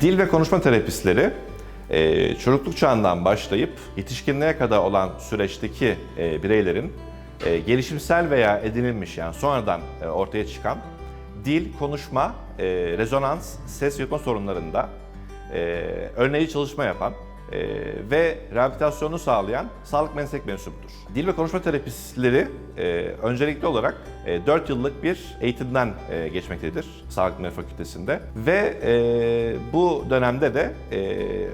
Dil ve konuşma terapistleri e, çocukluk çağından başlayıp yetişkinliğe kadar olan süreçteki e, bireylerin e, gelişimsel veya edinilmiş yani sonradan ortaya çıkan dil, konuşma, rezonans, ses yutma sorunlarında önleyici çalışma yapan ve rehabilitasyonu sağlayan sağlık meslek mensubudur. Dil ve konuşma terapistleri e, öncelikli olarak e, 4 yıllık bir eğitimden e, geçmektedir Sağlık Bilimleri Fakültesi'nde ve e, bu dönemde de e,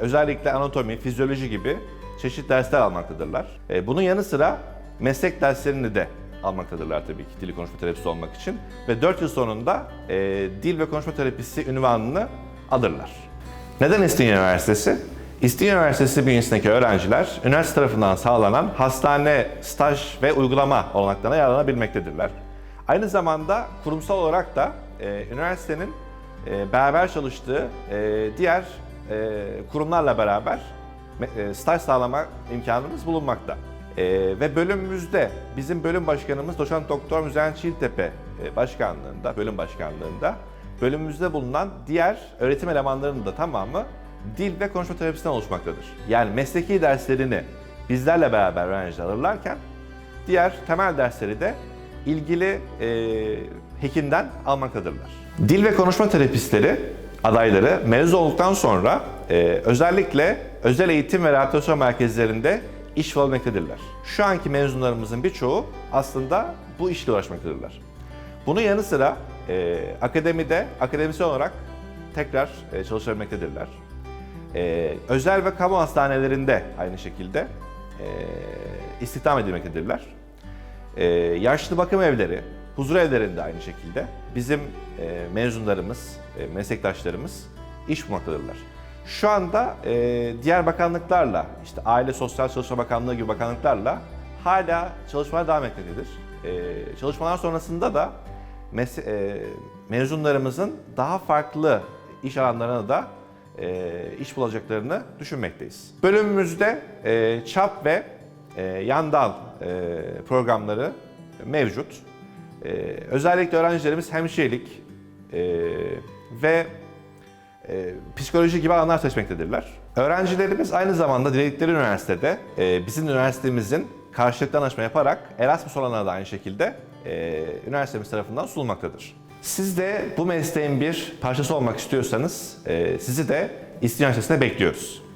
özellikle anatomi, fizyoloji gibi çeşitli dersler almaktadırlar. E, bunun yanı sıra meslek derslerini de almaktadırlar tabii ki dil konuşma terapisti olmak için ve 4 yıl sonunda e, dil ve konuşma terapisi ünvanını alırlar. Neden İstinye Üniversitesi? İstinye Üniversitesi bünyesindeki öğrenciler üniversite tarafından sağlanan hastane, staj ve uygulama olanaklarına yararlanabilmektedirler. Aynı zamanda kurumsal olarak da e, üniversitenin e, beraber çalıştığı e, diğer e, kurumlarla beraber e, staj sağlama imkanımız bulunmakta. E, ve bölümümüzde bizim bölüm başkanımız Doçent Doktor Müzeyyen Çiğtepe e, başkanlığında, bölüm başkanlığında bölümümüzde bulunan diğer öğretim elemanlarının da tamamı dil ve konuşma terapisinden oluşmaktadır. Yani mesleki derslerini bizlerle beraber öğrenciler alırlarken diğer temel dersleri de ilgili e, hekimden almaktadırlar. Dil ve konuşma terapistleri adayları mezun olduktan sonra e, özellikle özel eğitim ve rehabilitasyon merkezlerinde iş bulabilmektedirler. Şu anki mezunlarımızın birçoğu aslında bu işle uğraşmaktadırlar. Bunun yanı sıra e, akademide akademisyen olarak tekrar e, çalışabilmektedirler. E, özel ve kamu hastanelerinde aynı şekilde e, istihdam edilmektedirler. E, yaşlı bakım evleri, huzur evlerinde aynı şekilde bizim e, mezunlarımız, e, meslektaşlarımız iş bulmaktadırlar. Şu anda e, diğer bakanlıklarla, işte Aile Sosyal Çalışma Bakanlığı gibi bakanlıklarla hala çalışmalar devam etmektedir. E, çalışmalar sonrasında da mes- e, mezunlarımızın daha farklı iş alanlarına da iş bulacaklarını düşünmekteyiz. Bölümümüzde e, çap ve e, yan dal e, programları mevcut. E, özellikle öğrencilerimiz hemşirelik e, ve e, psikoloji gibi alanlar seçmektedirler. Öğrencilerimiz aynı zamanda diledikleri üniversitede e, bizim üniversitemizin karşılıklı anlaşma yaparak Erasmus olanlara da aynı şekilde e, üniversitemiz tarafından sunulmaktadır. Siz de bu mesleğin bir parçası olmak istiyorsanız e, sizi de İstinye bekliyoruz.